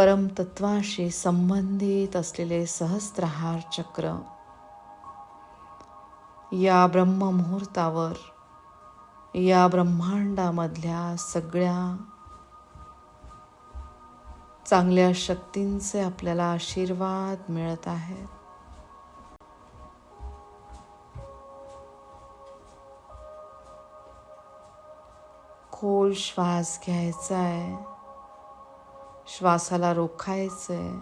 परमतत्वाशी संबंधित असलेले सहस्त्रहार चक्र. या ब्रह्ममुहूर्तावर या ब्रह्मांडामधल्या सगळ्या चांगल्या शक्तींचे आपल्याला आशीर्वाद मिळत आहेत. खोल श्वास घ्यायचा आहे. श्वासाला रोखायचं आहे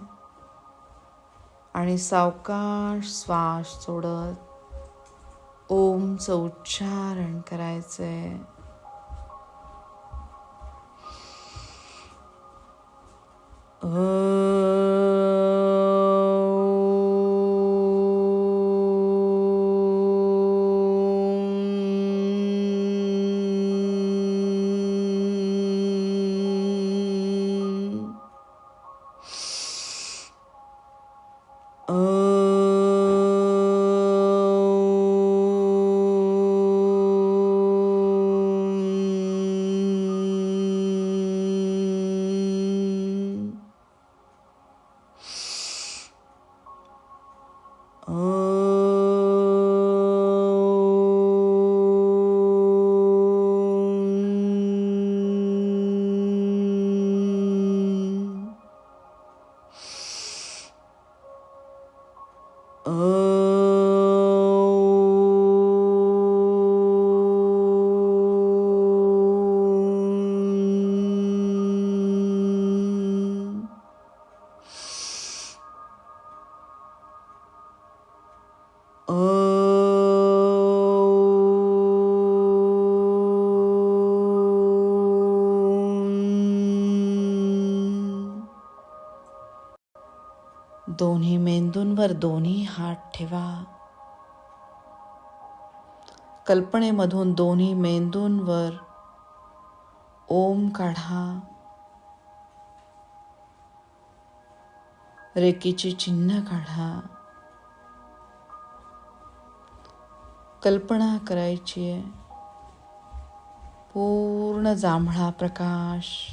आणि सावकाश श्वास सोडत ओमचं उच्चारण करायचं आहे दोन्ही मेंदूंवर दोन्ही हात ठेवा. कल्पनेमधून दोन्ही मेंदूंवर ओम काढा. रेकीचे चिन्ह काढा. कल्पना करायची आहे. पूर्ण जांभळा प्रकाश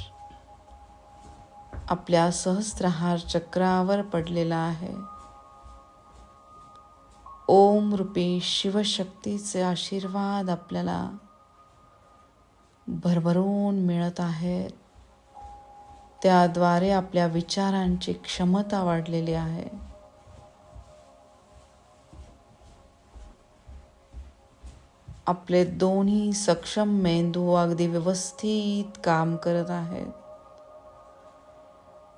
आपल्या सहस्त्रहार चक्रावर पडलेला आहे. ओम रूपी शिवशक्तीचे आशीर्वाद आपल्याला भरभरून मिळत आहेत. त्याद्वारे आपल्या विचारांची क्षमता वाढलेली आहे. आपले दोन्ही सक्षम मेंदू अगदी व्यवस्थित काम करत आहेत.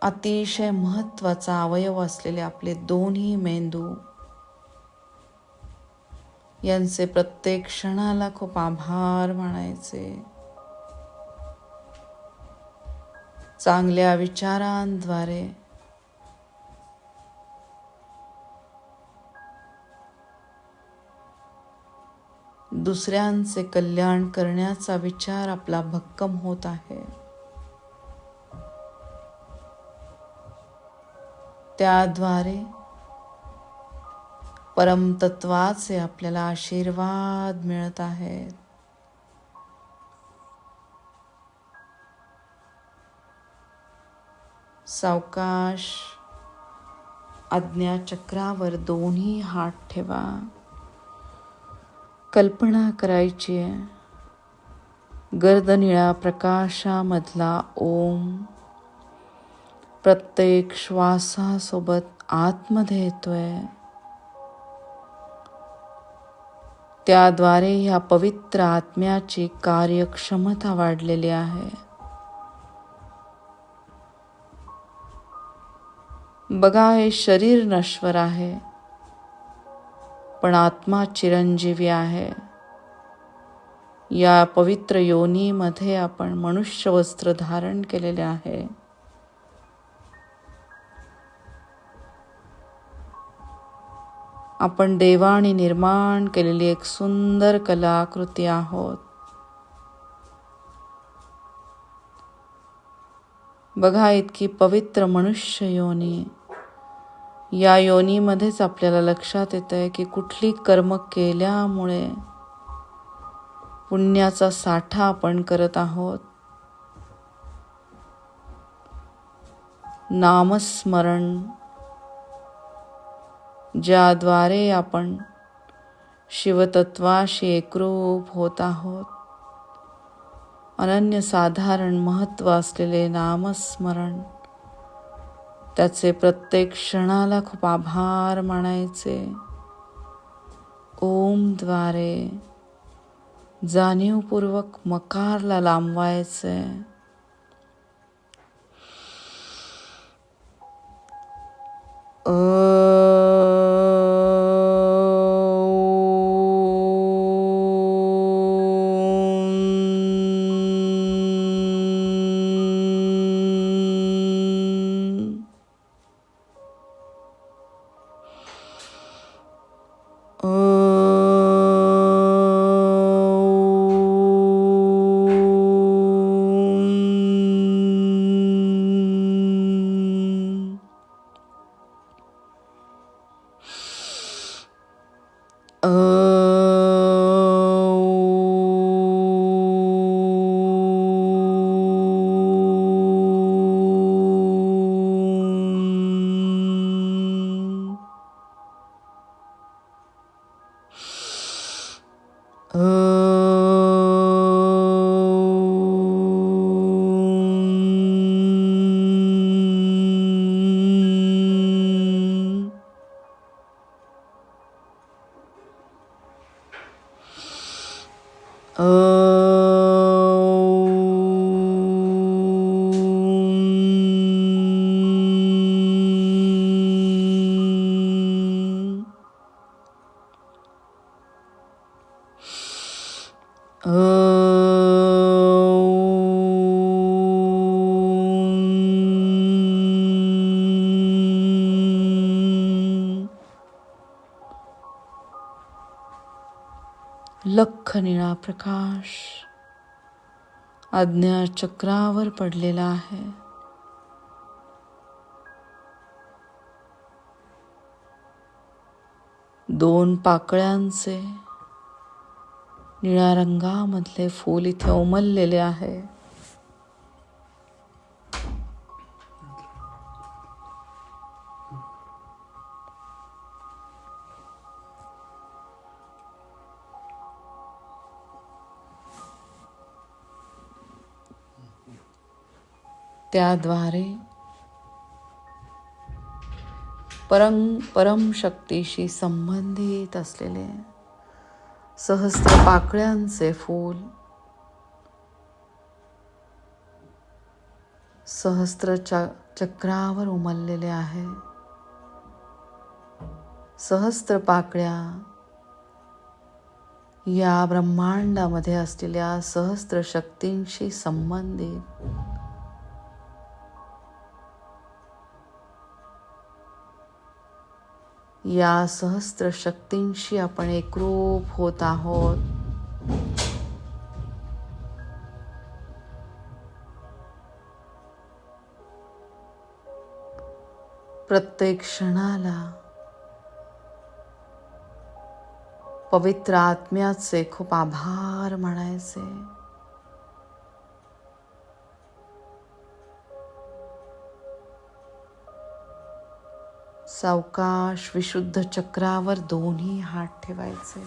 अतिशय महत्त्वाचा अवयव असलेले आपले दोन्ही मेंदू. यांचे प्रत्येक क्षणाला खूप आभार मानायचे. चांगल्या विचारांद्वारे. दुसऱ्यांचे कल्याण करण्याचा विचार आपला भक्कम होत आहे. त्याद्वारे परमतत्वाचे आपल्याला आशीर्वाद मिळत आहेत. सावकाश आज्ञाचक्रावर दोन्ही हात ठेवा. कल्पना करायची आहे. गर्दनिळ्या प्रकाशामधला ओम प्रत्येक श्वासासोबत आतमध्ये येतोय त्याद्वारे ह्या पवित्र आत्म्याची कार्यक्षमता वाढलेली आहे. बघा हे शरीर नश्वर आहे पण आत्मा चिरंजीवी आहे. या पवित्र योनीमध्ये आपण मनुष्य वस्त्र धारण केलेले आहे. आपण देवाने निर्माण केलेली एक सुंदर कलाकृती आहोत. बघा इतकी पवित्र मनुष्य योनी. या योनीमध्येच आपल्याला लक्षात येत आहे की कुठली कर्म केल्यामुळे पुण्याचा साठा आपण करत आहोत. नामस्मरण. ज्याद्वारे आपण शिवतत्वाशी एकरूप होत आहोत. अनन्यसाधारण महत्त्व असलेले नामस्मरण त्याचे प्रत्येक क्षणाला खूप आभार मानायचे. ओमद्वारे जाणीवपूर्वक मकारला लांबवायचे. Oh. अख्ख निळा प्रकाश आज्ञा चक्रावर पडलेला आहे. दोन पाकळ्यांचे निळ्या रंगामधले फूल इथे उमललेले आहे. त्याद्वारे परम परम शक्तीशी संबंधित असलेले सहस्त्र पाकळ्यांचे फूल सहस्त्र चक्रावर उमललेले आहे. सहस्त्र पाकळ्या या ब्रह्मांडामध्ये असलेल्या सहस्त्र शक्तींशी संबंधित या सहस्त्र शक्तींशी आपण एकरूप होत आहोत. प्रत्येक क्षणाला पवित्र आत्म्याचे खूप आभार म्हणायचे. सावकाश विशुद्ध चक्रावर दोन्ही हात ठेवायचे.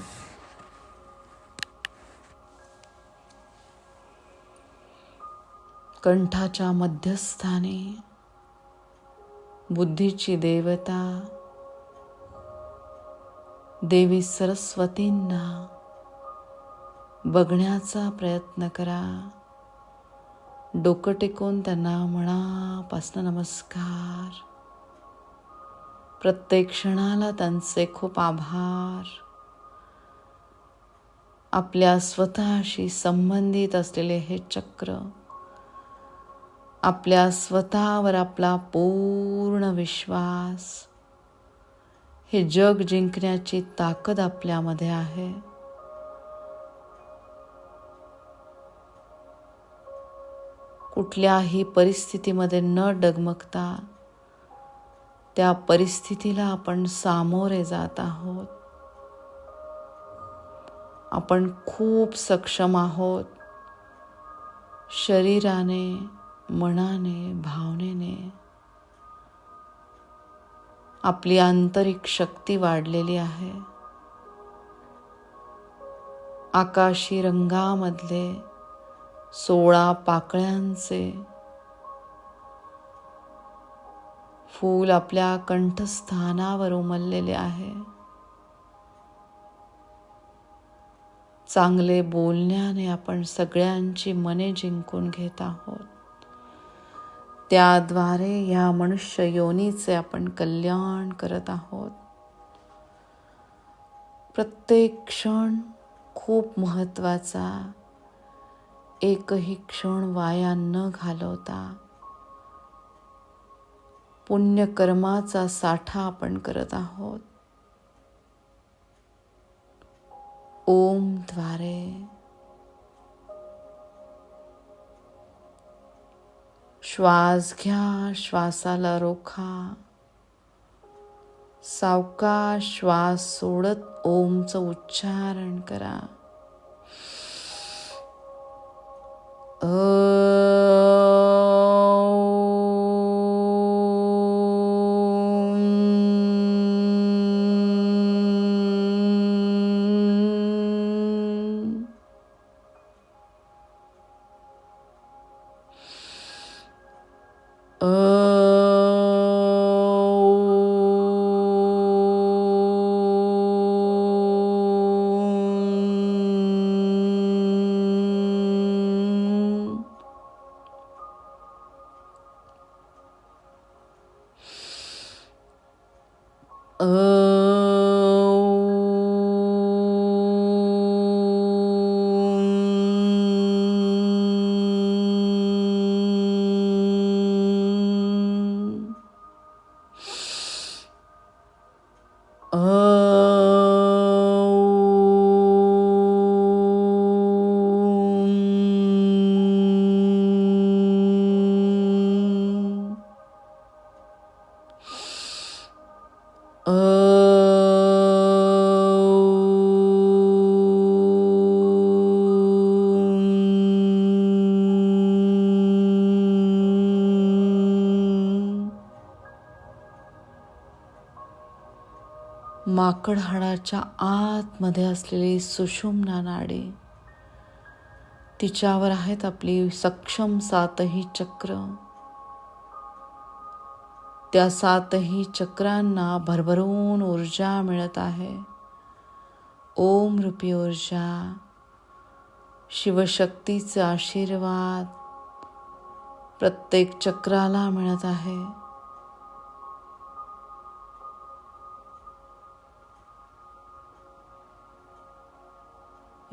कंठाच्या मध्यस्थानी बुद्धीची देवता देवी सरस्वतींना बघण्याचा प्रयत्न करा. डोकं टेकून त्यांना मनापासनं नमस्कार. प्रत्येक क्षणाला त्यांचे खूप आभार. आपल्या स्वतःशी संबंधित असलेले हे चक्र आपल्या स्वतःवर आपला पूर्ण विश्वास हे जग जिंकण्याची ताकद आपल्यामध्ये आहे. कुठल्याही परिस्थितीमध्ये न डगमगता त्या परिस्थितीला आपण सामोरे जात आहोत. आपण खूप सक्षम आहोत. शरीराने मनाने भावनेने. आपली आंतरिक शक्ती वाढलेली आहे. आकाशी रंगामधले सोळा पाकळ्यांचे फूल आपल्या कंठस्थानावर उमललेले आहे. चांगले बोलण्याने आपण सगळ्यांची मने जिंकून घेत आहोत. त्याद्वारे या मनुष्य योनीचे आपण कल्याण करत आहोत. प्रत्येक क्षण खूप महत्त्वाचा एकही क्षण वाया न घालवता. पुण्यकर्माचा साठा आपण करत आहोत. ओमद्वारे. श्वास घ्या श्वासाला रोखा. सावका श्वास सोडत ओमचं उच्चारण करा. अ माकड हाडाच्या आतमध्ये असलेली सुषुम्ना नाडी तिच्यावर आहेत आपली सक्षम सातही चक्र. त्या सातही चक्रांना भरभरून ऊर्जा मिळत आहे. ओम रूपी ऊर्जा शिवशक्तीचा आशीर्वाद प्रत्येक चक्राला मिळत आहे.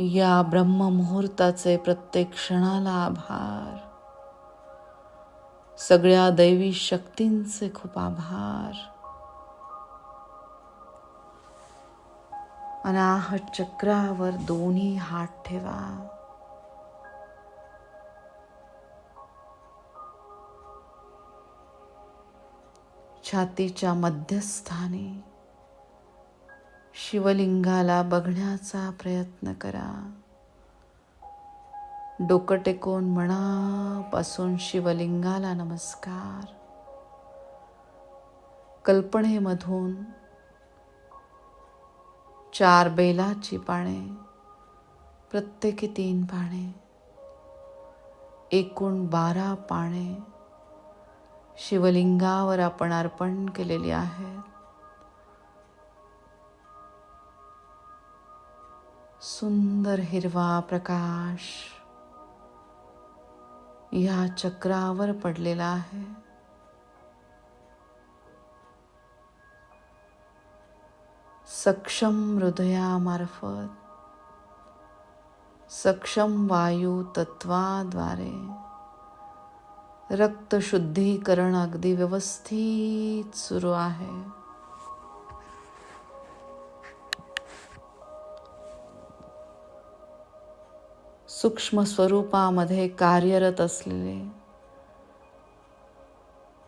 या ब्रह्ममुहूर्ताचे प्रत्येक क्षणाला आभार. सगळ्या दैवी शक्तींचे खूप आभार. अनाहत चक्रावर दोन्ही हात ठेवा. छातीच्या मध्यस्थानी शिवलिंगाला बघण्याचा प्रयत्न करा. डोकं टेकून मनापासून शिवलिंगाला नमस्कार. कल्पनेमधून चार बेलाची पाने प्रत्येकी तीन पाने एकूण बारा पाने शिवलिंगावर आपण अर्पण केलेली आहेत. सुंदर हिरवा प्रकाश या चक्रावर पडलेला आहे. सक्षम हृदयामार्फत सक्षम वायू तत्वाद्वारे रक्तशुद्धीकरण अगदी व्यवस्थित सुरू आहे. सूक्ष्म स्वरूपामध्ये कार्यरत असलेले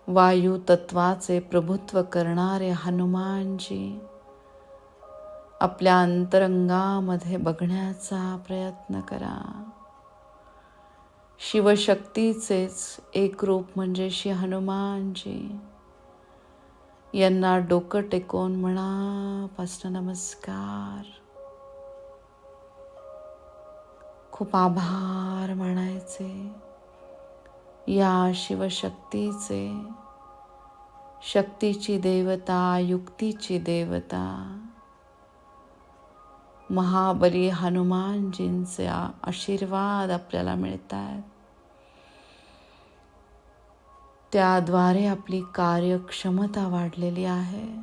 वायू तत्वाचे प्रभुत्व करणारे हनुमानजी आपल्या अंतरंगामध्ये बघण्याचा प्रयत्न करा. शिवशक्तीचेच एक रूप म्हणजे श्री हनुमानजी. यांना डोकं टेकून मनापासून नमस्कार. खूप आभार म्हणायचे. या शिवशक्तीचे शक्तीची देवता युक्तीची देवता. महाबली हनुमानजींचे आशीर्वाद आपल्याला मिळत आहेत त्याद्वारे आपली कार्यक्षमता वाढलेली आहे.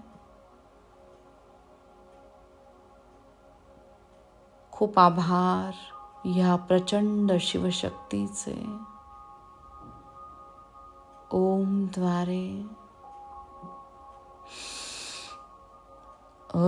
खूप आभार. ह्या प्रचंड शिवशक्तीचे. ओमद्वारे ओ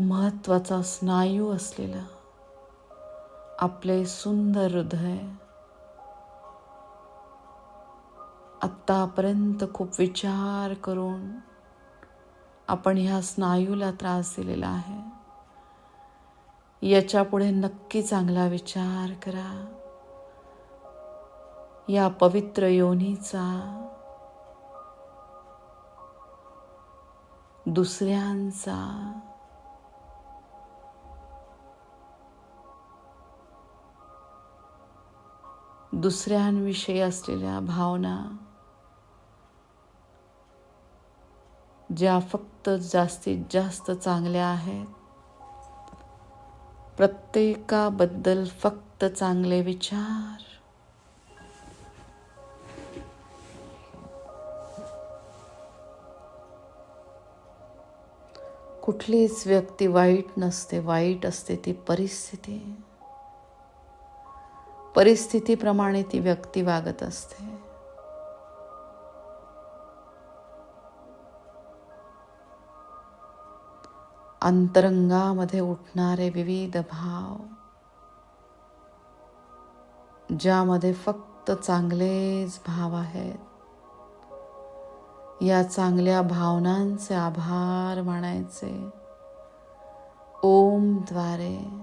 महत्त्वाचा स्नायू असलेला आपले सुंदर हृदय आत्तापर्यंत खूप विचार करून आपण ह्या स्नायूला त्रास दिलेला आहे. याच्यापुढे नक्की चांगला विचार करा. या पवित्र योनीचा दुसऱ्यांचा दुसऱ्यांविषयी असलेल्या भावना ज्या फक्त जास्तीत जास्त चांगल्या आहेत प्रत्येकाबद्दल फक्त चांगले विचार. कुठलीच व्यक्ती वाईट नसते वाईट असते ती परिस्थिती. परिस्थितीप्रमाणे ती व्यक्ती वागत असते. अंतरंगामध्ये उठणारे विविध भाव ज्यामध्ये फक्त चांगलेच भाव आहेत. या चांगल्या भावनांचे आभार मानायचे. ओमद्वारे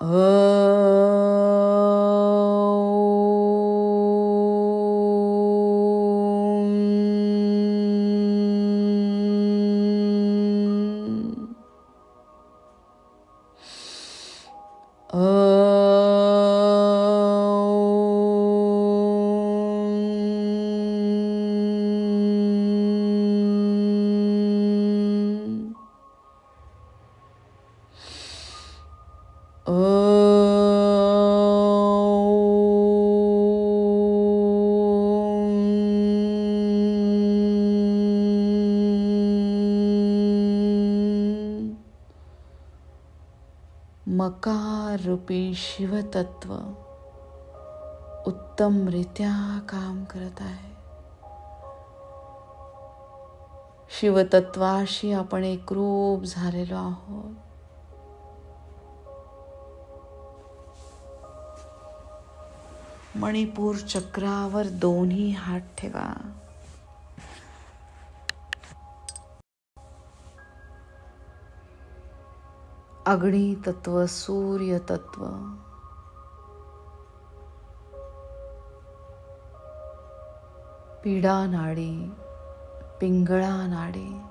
ओम. मकार रूपी शिवतत्व उत्तमरित्या काम करत आहे. शिवतत्वाशी आपण एकरूप झालेलो आहोत. मणिपूर चक्रावर दोन्ही हात ठेवा. अग्नी तत्व सूर्य तत्व. पीडा नाडी पिंगळा नाडी.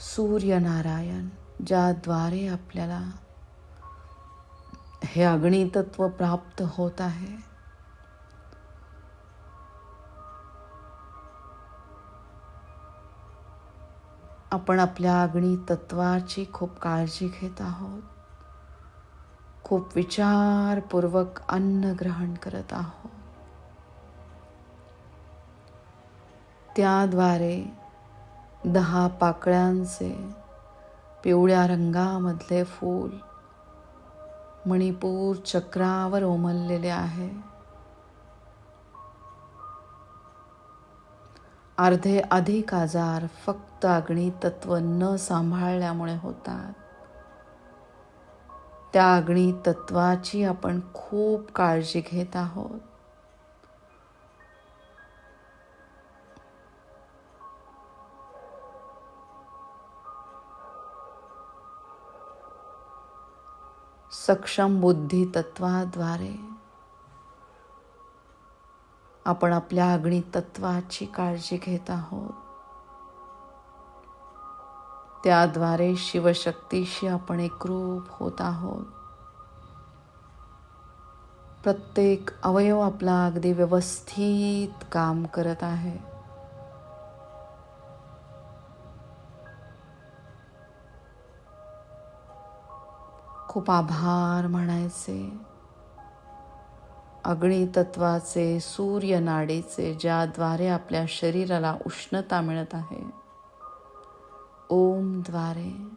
सूर्यनारायण ज्याद्वारे आपल्याला हे अग्नितत्व प्राप्त होत आहे. आपण आपल्या अग्नी तत्वाची खूप काळजी घेत आहोत. खूप विचारपूर्वक अन्न ग्रहण करत आहोत. त्याद्वारे दहा पाकळ्यांचे पिवळ्या रंगामधले फूल मणिपूर चक्रावर ओमललेले आहे. अर्धे अधिक आजार फक्त अग्नी तत्व न सांभाळल्यामुळे होतात. त्या अग्नी तत्वाची आपण खूप काळजी घेत आहोत. सक्षम बुद्धी तत्वाद्वारे आपण आपल्या अग्नी तत्वाची काळजी घेत आहोत. त्याद्वारे शिवशक्तीशी आपण एकरूप होत आहोत. प्रत्येक अवयव आपला अगदी व्यवस्थित काम करत आहे. खूप आभार म्हणायचे. अग्नितत्वाचे सूर्यनाडीचे ज्याद्वारे आपल्या शरीराला उष्णता मिळत आहे. ओमद्वारे.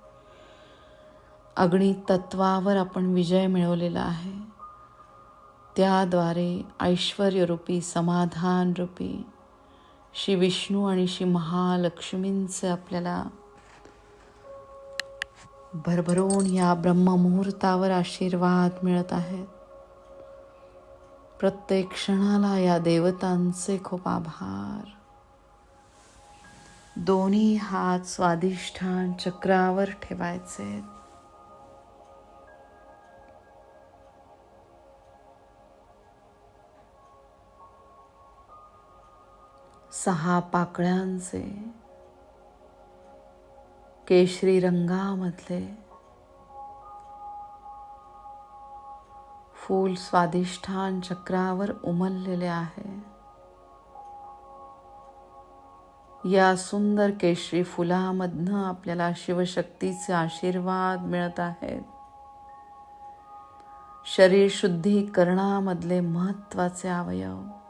अग्नितत्वावर आपण विजय मिळवलेला आहे. त्याद्वारे ऐश्वर्यरूपी समाधानरूपी श्री विष्णू आणि श्री महालक्ष्मींचे आपल्याला भरभरून या ब्रह्ममुहूर्तावर आशीर्वाद मिळत आहेत. प्रत्येक क्षणाला या देवतांचे खूप आभार. दोन्ही हात स्वादिष्ठान चक्रावर ठेवायचे सहा पाकळ्यांचे केशरी रंगामधले फूल स्वादिष्ठान चक्रावर उमललेले आहे. या सुंदर केशरी फुलामधनं आपल्याला शिवशक्तीचे आशीर्वाद मिळत आहेत. शरीर शुद्धीकरणामधले महत्त्वाचे अवयव.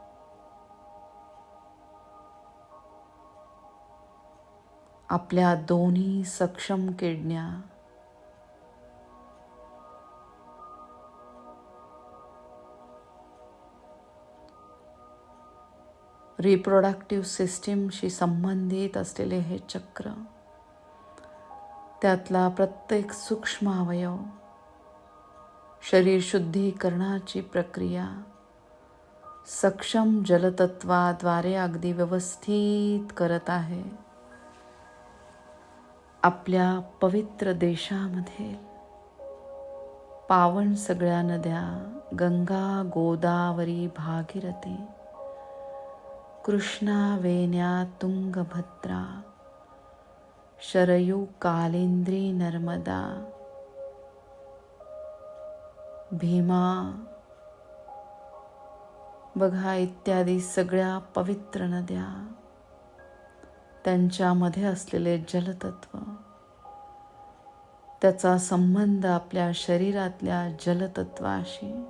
आपल्या दोन्ही सक्षम किडण्या. रिप्रोडक्टिव्ह सिस्टीमशी संबंधित असलेले हे चक्र, त्यातला प्रत्येक सूक्ष्म अवयव, शरीर शुद्धीकरणाची प्रक्रिया, सक्षम जलतत्वाद्वारे अगदी व्यवस्थित करत आहे. आपल्या पवित्र देशामध्ये. पावन सगळ्या नद्या गंगा गोदावरी भागीरथी कृष्णा वेण्या तुंगभद्रा शरयू कालिंद्री नर्मदा भीमा बघा इत्यादी सगळ्या पवित्र नद्या. त्यांच्यामध्ये असलेले जलतत्व. त्याचा संबंध आपल्या शरीरातल्या जलतत्वाशी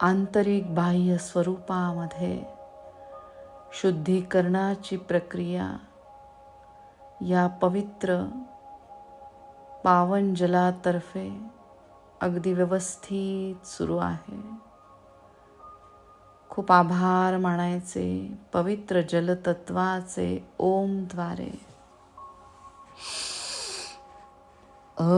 आंतरिक बाह्य स्वरूपामध्ये शुद्धीकरणाची प्रक्रिया या पवित्र पावन जलातर्फे अगदी व्यवस्थित सुरू आहे. खूप आभार मानायचे. पवित्र जलतत्वाचे ओमद्वारे अ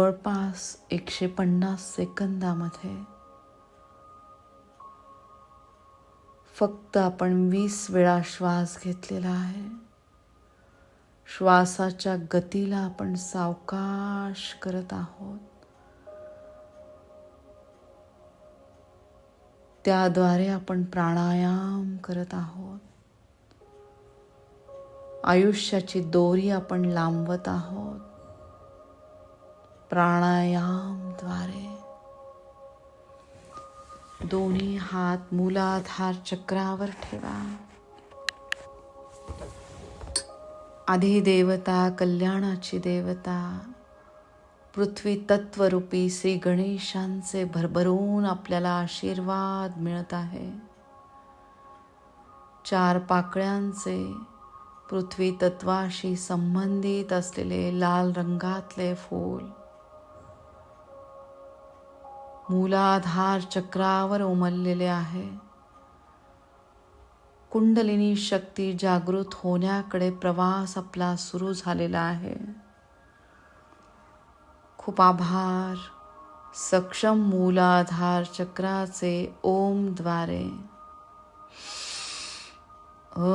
जवळपास एकशे पन्नास सेकंदामध्ये. फक्त आपण वीस वेळा श्वास घेतलेला आहे. श्वासाच्या गतीला आपण सावकाश करत आहोत. त्याद्वारे आपण प्राणायाम करत आहोत. आयुष्याची दोरी आपण लांबवत आहोत. प्राणायामद्वारे दोन्ही हात मूलाधार चक्रावर ठेवा. आधी देवता कल्याणाची देवता पृथ्वी तत्वरूपी श्री गणेशांचे भरभरून आपल्याला आशीर्वाद मिळत आहे. चार पाकळ्यांचे पृथ्वी तत्वाशी संबंधित असलेले लाल रंगातले फूल मूलाधार चक्रावर उमललेले आहे. कुंडलिनी शक्ती जागृत होण्याकडे प्रवास आपला सुरू झालेला आहे. खूप आभार. सक्षम मूलाधार चक्राचे ओमद्वारे ओ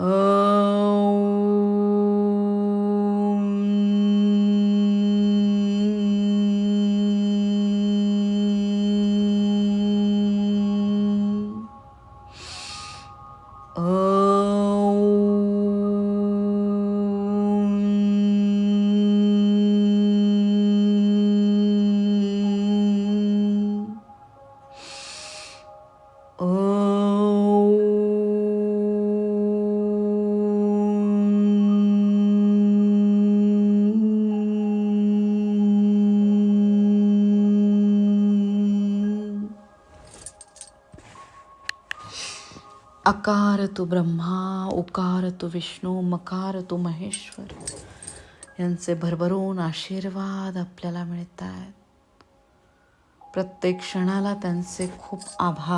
ओम. अकार तू ब्रह्मा उकार तू विष्णू मकार तू महेश्वर. यांचे भरभरून आशीर्वाद आपल्याला मिळत आहेत प्रत्येक क्षणाला त्यांचे खूप आभार.